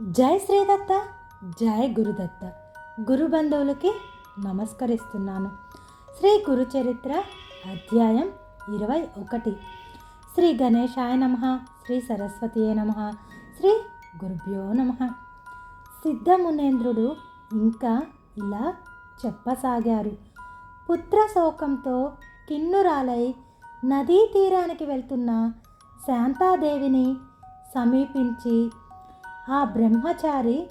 జై శ్రీదత్త జై గురుదత్త. గురు బంధువులకి నమస్కరిస్తున్నాను. శ్రీ గురు చరిత్ర అధ్యాయం ఇరవై ఒకటి. శ్రీ గణేశాయ నమ శ్రీ సరస్వతి నమ శ్రీ గురుభ్యో నమ. సిద్ధమునేంద్రుడు ఇంకా ఇలా చెప్పసాగారు. పుత్ర శోకంతో కిన్నురాలై నదీ తీరానికి వెళ్తున్న శాంతాదేవిని సమీపించి ఆ బ్రహ్మచారి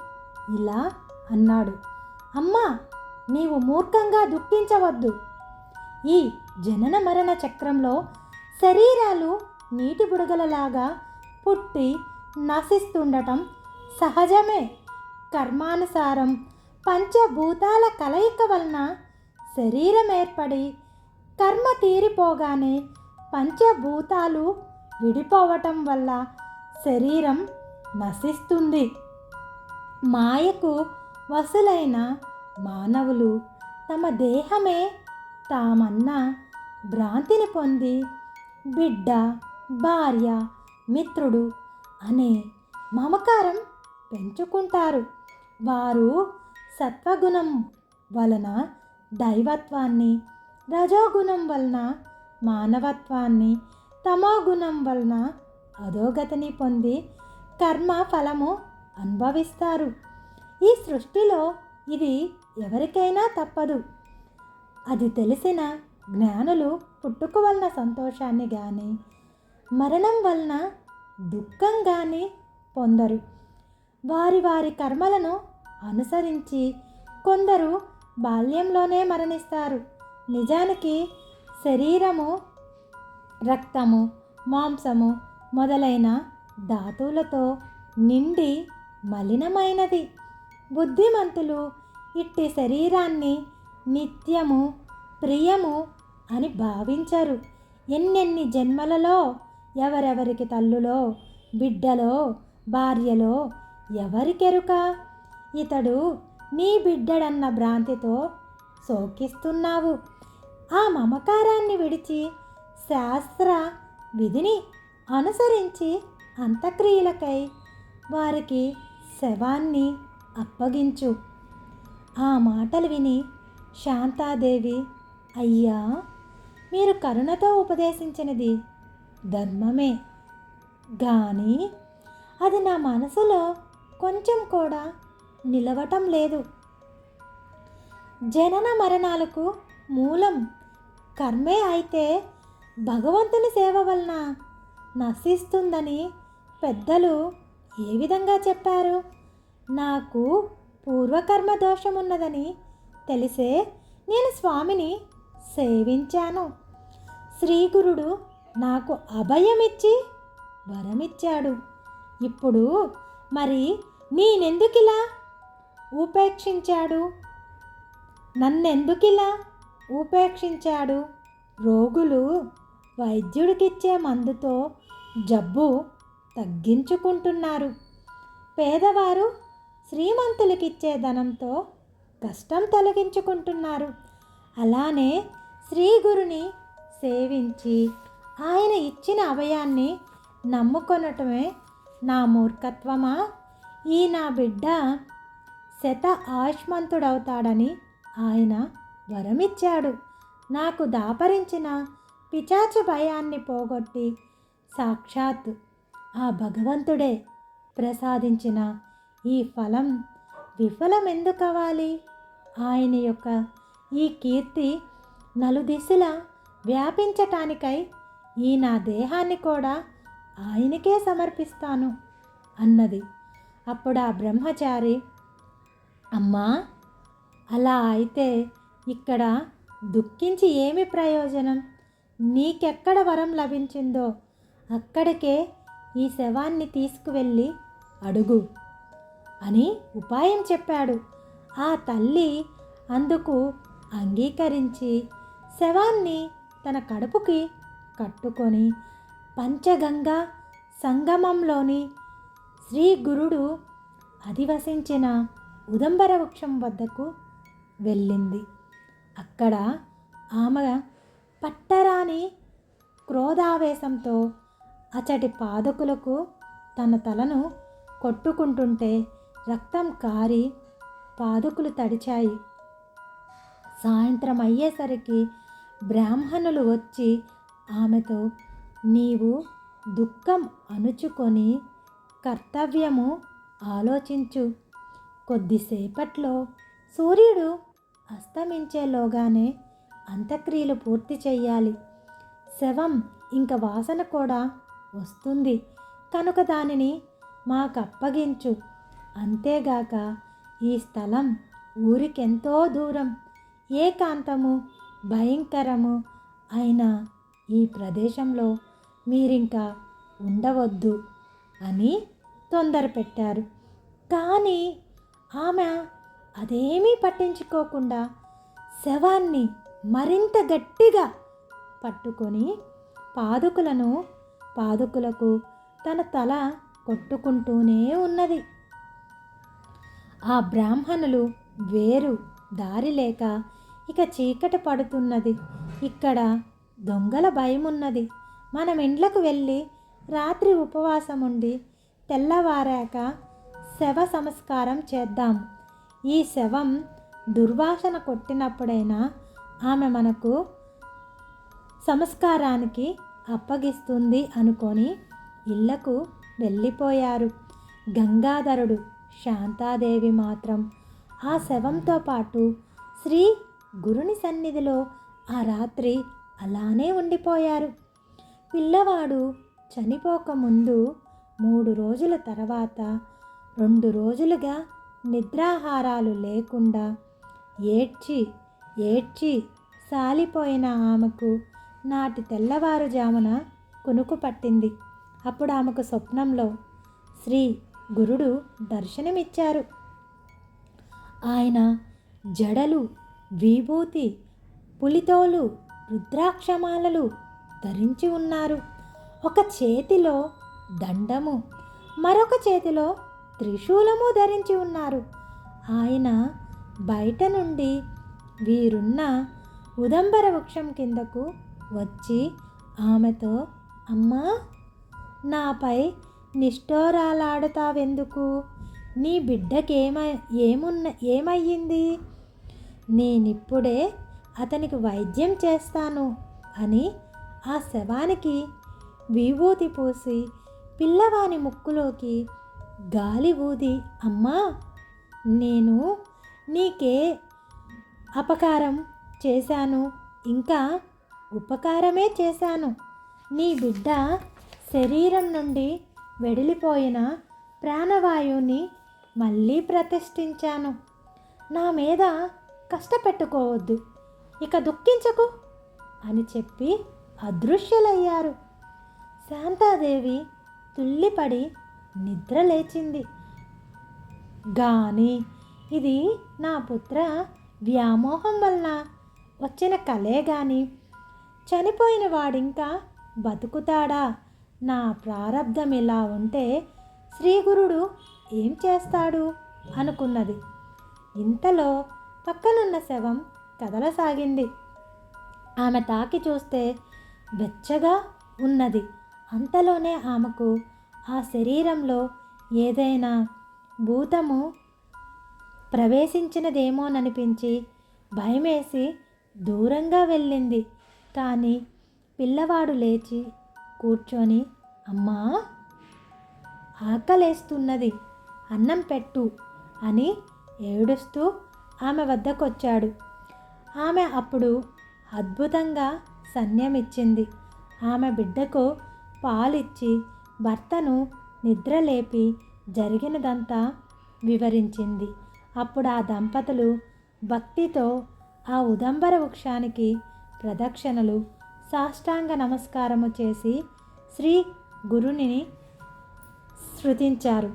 ఇలా అన్నాడు. అమ్మా నీవు మూర్ఖంగా దుఃఖించవద్దు. ఈ జనన మరణ చక్రంలో శరీరాలు నీటి బుడగలలాగా పుట్టి నశిస్తుండటం సహజమే. కర్మానుసారం పంచభూతాల కలయిక వలన శరీరం ఏర్పడి కర్మ తీరిపోగానే పంచభూతాలు విడిపోవటం వల్ల శరీరం నశిస్తుంది. మాయకు వసులైన మానవులు తమ దేహమే తామన్న భ్రాంతిని పొంది బిడ్డ భార్య మిత్రుడు అనే మమకారం పెంచుకుంటారు. వారు సత్వగుణం వలన దైవత్వాన్ని రజోగుణం వలన మానవత్వాన్ని తమోగుణం వలన అధోగతిని పొంది కర్మ ఫలము అనుభవిస్తారు. ఈ సృష్టిలో ఇది ఎవరికైనా తప్పదు. అది తెలిసిన జ్ఞానులు పుట్టుక వలన సంతోషాన్ని కానీ మరణం వలన దుఃఖం కానీ పొందరు. వారి వారి కర్మలను అనుసరించి కొందరు బాల్యంలోనే మరణిస్తారు. నిజానికి శరీరము రక్తము మాంసము మొదలైన ధాతువులతో నిండి మలినమైనది. బుద్ధిమంతులు ఇట్టి శరీరాన్ని నిత్యము ప్రియము అని భావించరు. ఎన్నెన్ని జన్మలలో ఎవరెవరికి తల్లులో బిడ్డలో భార్యలో ఎవరికెరుక? ఇతడు నీ బిడ్డడన్న భ్రాంతితో శోకిస్తున్నావు. ఆ మమకారాన్ని విడిచి శాస్త్ర విధిని అనుసరించి అంత్యక్రియలకై వారికి శవాన్ని అప్పగించు. ఆ మాటలు విని శాంతాదేవి అయ్యా మీరు కరుణతో ఉపదేశించినది ధర్మమే. కానీ అది నా మనసులో కొంచెం కూడా నిలవటం లేదు. జనన మరణాలకు మూలం కర్మే అయితే భగవంతుని సేవ వలన నశిస్తుందని పెద్దలు ఏ విధంగా చెప్పారు? నాకు పూర్వకర్మ దోషం ఉన్నదని తెలిసే నేను స్వామిని సేవించాను. శ్రీగురుడు నాకు అభయమిచ్చి వరమిచ్చాడు. ఇప్పుడు మరి నేనెందుకిలా ఉపేక్షించాడు? నన్నెందుకిలా ఉపేక్షించాడు? రోగులు వైద్యుడికిచ్చే మందుతో జబ్బు తగ్గించుకుంటున్నారు. పేదవారు శ్రీమంతులకిచ్చే ధనంతో కష్టం తొలగించుకుంటున్నారు. అలానే శ్రీ గురుని సేవించి ఆయన ఇచ్చిన అభయాన్ని నమ్ముకొనటమే నా మూర్ఖత్వమా? ఈ నా బిడ్డ శత ఆయుష్మంతుడవుతాడని ఆయన వరమిచ్చాడు. నాకు దాపరించిన పిచాచ భయాన్ని పోగొట్టి సాక్షాత్ ఆ భగవంతుడే ప్రసాదించిన ఈ ఫలం విఫలం ఎందుకవ్వాలి ఆయన యొక్క ఈ కీర్తి నలుదిశలా వ్యాపించటానికై ఈ నా దేహాన్ని కూడా ఆయనకే సమర్పిస్తాను అన్నది. అప్పుడు ఆ బ్రహ్మచారి అమ్మా అలా అయితే ఇక్కడ దుఃఖించి ఏమి ప్రయోజనం? నీకెక్కడ వరం లభించిందో అక్కడికే ఈ శవాన్ని తీసుకువెళ్ళి అడుగు అని ఉపాయం చెప్పాడు. ఆ తల్లి అందుకు అంగీకరించి శవాన్ని తన కడుపుకి కట్టుకొని పంచగంగా సంగమంలోని శ్రీ గురుడు అధివసించిన ఉదంబర వృక్షం వద్దకు వెళ్ళింది. అక్కడ ఆమె పట్టరాని క్రోధావేశంతో అచటి పాదకులకు తన తలను కొట్టుకుంటుంటే రక్తం కారి పాదుకులు తడిచాయి. సాయంత్రం అయ్యేసరికి బ్రాహ్మణులు వచ్చి ఆమెతో నీవు దుఃఖం అణుచుకొని కర్తవ్యము ఆలోచించు. కొద్దిసేపట్లో సూర్యుడు అస్తమించేలోగానే అంత్యక్రియలు పూర్తి చేయాలి శవం ఇంక వాసన కూడా వస్తుంది. కనుక దానిని మాకు అప్పగించు అంతేగాక ఈ స్థలం ఊరికెంతో దూరం. ఏకాంతము భయంకరము అయిన ఈ ప్రదేశంలో మీరింకా ఉండవద్దు అని తొందర పెట్టారు. కానీ ఆమె అదేమీ పట్టించుకోకుండా శవాన్ని మరింత గట్టిగా పట్టుకొని పాదుకులను పాదుకులకు తన తల కొట్టుకుంటూనే ఉన్నది. ఆ బ్రాహ్మణులు వేరు దారి లేక ఇక చీకటి పడుతున్నది. ఇక్కడ దొంగల భయమున్నది. మనం ఇండ్లకు వెళ్ళి రాత్రి ఉపవాసం ఉండి తెల్లవారాక శవ సంస్కారం చేద్దాం. ఈ శవం దుర్వాసన కొట్టినప్పుడైనా ఆమె మనకు సంస్కారానికి అప్పగిస్తుంది అనుకొని ఇళ్ళకు వెళ్ళిపోయారు. గంగాధరుడు శాంతాదేవి మాత్రం ఆ శవంతో పాటు శ్రీ గురుని సన్నిధిలో ఆ రాత్రి అలానే ఉండిపోయారు. పిల్లవాడు చనిపోకముందు మూడు రోజుల తర్వాత రెండు రోజులుగా నిద్రాహారాలు లేకుండా ఏడ్చి ఏడ్చి సాలిపోయిన ఆమెకు నాటి తెల్లవారుజామున కునుకు పట్టింది. అప్పుడు ఆమెకు స్వప్నంలో శ్రీ గురుడు దర్శనమిచ్చారు. ఆయన జడలు విభూతి పులితోలు రుద్రాక్షమాలలు ధరించి ఉన్నారు. ఒక చేతిలో దండము మరొక చేతిలో త్రిశూలము ధరించి ఉన్నారు. ఆయన బయట నుండి వీరున్న ఉదంబర వృక్షం కిందకు వచ్చి ఆమెతో అమ్మా నాపై నిష్ఠోరాలాడతావెందుకు? నీ బిడ్డకేమ ఏమున్న ఏమయ్యింది? నేనిప్పుడే అతనికి వైద్యం చేస్తాను అని ఆ శవానికి విభూతి పూసి పిల్లవాని ముక్కులోకి గాలి ఊది అమ్మా నేను నీకే అపకారం చేశాను. ఇంకా ఉపకారమే చేశాను. నీ బిడ్డ శరీరం నుండి వెడిలిపోయిన ప్రాణవాయువుని మళ్ళీ ప్రతిష్ఠించాను. నా మీద కష్టపెట్టుకోవద్దు. ఇక దుఃఖించకు అని చెప్పి అదృశ్యులయ్యారు. శాంతాదేవి తుల్లిపడి నిద్ర లేచింది కానీ ఇది నా పుత్ర వ్యామోహం వలన వచ్చిన కలే గాని చనిపోయిన వాడింకా బతుకుతాడా? నా ప్రారంధం ఇలా ఉంటే శ్రీగురుడు ఏం చేస్తాడు? అనుకున్నది. ఇంతలో పక్కనున్న శవం కదలసాగింది. ఆమె తాకి చూస్తే వెచ్చగా ఉన్నది. అంతలోనే ఆమెకు ఆ శరీరంలో ఏదైనా భూతము ప్రవేశించినదేమోననిపించి భయమేసి దూరంగా వెళ్ళింది. కానీ పిల్లవాడు లేచి కూర్చొని అమ్మా ఆకలేస్తున్నది అన్నం పెట్టు అని ఏడుస్తూ ఆమె వద్దకొచ్చాడు. ఆమె అప్పుడు అద్భుతంగా సన్యమిచ్చింది. ఆమె బిడ్డకు పాలిచ్చి భర్తను నిద్రలేపి జరిగినదంతా వివరించింది. అప్పుడు ఆ దంపతులు భక్తితో ఆ ఉదంబర వృక్షానికి ప్రదక్షిణలు సాష్టాంగ నమస్కారము చేసి శ్రీ గురుని శృతించారు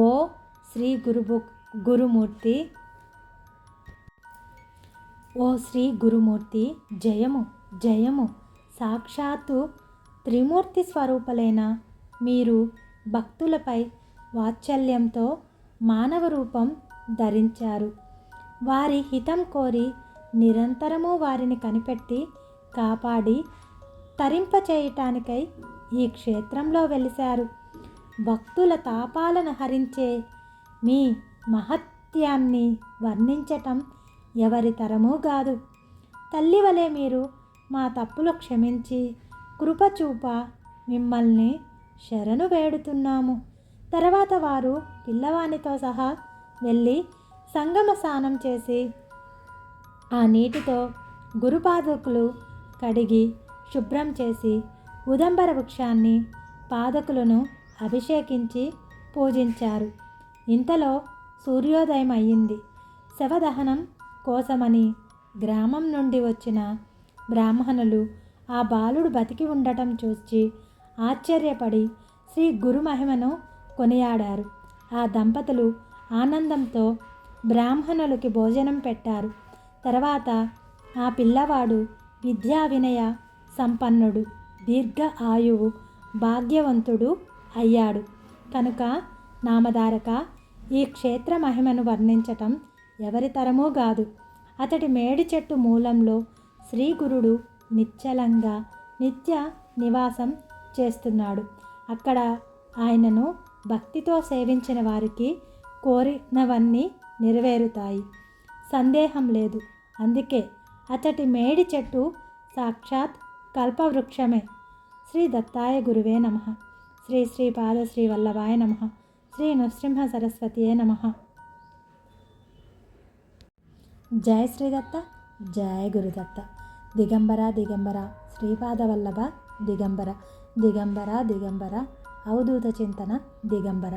ఓ శ్రీ గురుబు గురుమూర్తి! ఓ శ్రీ గురుమూర్తి! జయము జయము! సాక్షాత్తు త్రిమూర్తి స్వరూపలైన మీరు భక్తులపై వాత్సల్యంతో మానవ రూపం ధరించారు. వారి హితం కోరి నిరంతరము వారిని కనిపెట్టి కాపాడి తరింపచేయటానికై ఈ క్షేత్రంలో వెలిశారు. భక్తుల తాపాలను హరించే మీ మహత్యాన్ని వర్ణించటం ఎవరి తరమూ కాదు. తల్లి వలె మీరు మా తప్పులు క్షమించి కృపచూప మిమ్మల్ని శరణు వేడుతున్నాము. తర్వాత వారు పిల్లవానితో సహా వెళ్ళి సంగమ స్నానం చేసి ఆ నీటితో గురుపాదకులు కడిగి శుభ్రం చేసి ఉదంబర వృక్షాన్ని పాదకులను అభిషేకించి పూజించారు. ఇంతలో సూర్యోదయం అయ్యింది. శవదహనం కోసమని గ్రామం నుండి వచ్చిన బ్రాహ్మణులు ఆ బాలుడు బతికి ఉండటం చూసి ఆశ్చర్యపడి శ్రీ గురు మహిమను కొనియాడారు. ఆ దంపతులు ఆనందంతో బ్రాహ్మణులకి భోజనం పెట్టారు. తర్వాత ఆ పిల్లవాడు విద్యా వినయ సంపన్నుడు దీర్ఘ ఆయువు భాగ్యవంతుడు అయ్యాడు. కనుక నామధారక ఈ క్షేత్ర మహిమను వర్ణించటం ఎవరి తరమూ కాదు. అతడి మేడి చెట్టు మూలంలో శ్రీ గురుడు నిశ్చలంగా నిత్య నివాసం చేస్తున్నాడు. అక్కడ ఆయనను భక్తితో సేవించిన వారికి కోరినవన్నీ నెరవేరుతాయి. సందేహం లేదు. అందుకే అతటి మేడి చెట్టు సాక్షాత్ కల్పవృక్షమే. శ్రీ దత్తాయ గురువే నమ. శ్రీ శ్రీపాద శ్రీ వల్లభాయ నమ. శ్రీ నృసింహ సరస్వతియే నమ. జయ శ్రీదత్త జయ గురుదత్త దిగంబర దిగంబర. శ్రీపాద వల్లభ దిగంబర దిగంబర. ಅವಧೂತ ಚಿಂತನ ದಿಗಂಬರ.